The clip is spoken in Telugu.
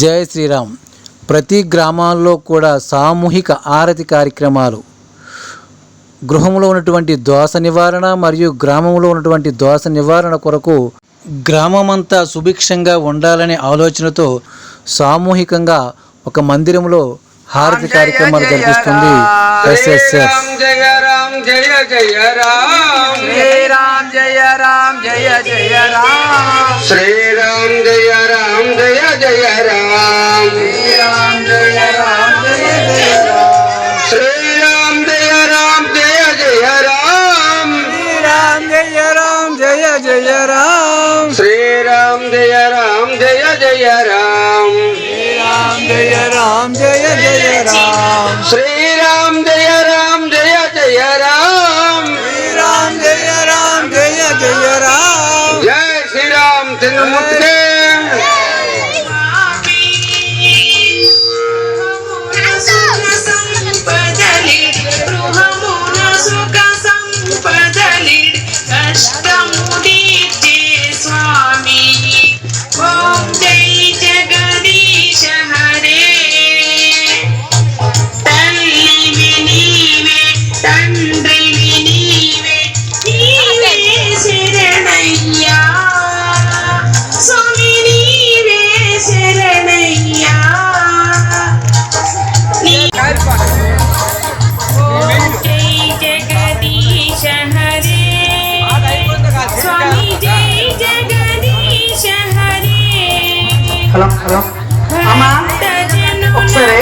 జై శ్రీరామ్. ప్రతి గ్రామాల్లో కూడా సామూహిక ఆరతి కార్యక్రమాలు. గృహంలో ఉన్నటువంటి దోష నివారణ మరియు గ్రామంలో ఉన్నటువంటి దోష నివారణ కొరకు గ్రామమంతా సుభిక్షంగా ఉండాలనే ఆలోచనతో సామూహికంగా ఒక మందిరంలో హారతి కార్యక్రమాలు జరిపిస్తుంది ఎస్ఎస్ఎఫ్ రామ్ జయ రామ్ జయ జయ రామ్. శ్రీరామ్ జయ రామ్ జయ జయ రామ్. శ్రీరామ్ జయ రామ్ జయ జయ రామ్. శ్రీరామ్ జయ రామ్. રામ જય જય રામ. શ્રી રામ જય રામ જય જય રામ. શ્રી રામ જય રામ જય જય રામ. જય શ્રી રામ ચંદ્રમુખ హలో హలో అమ్మా ఒకసారి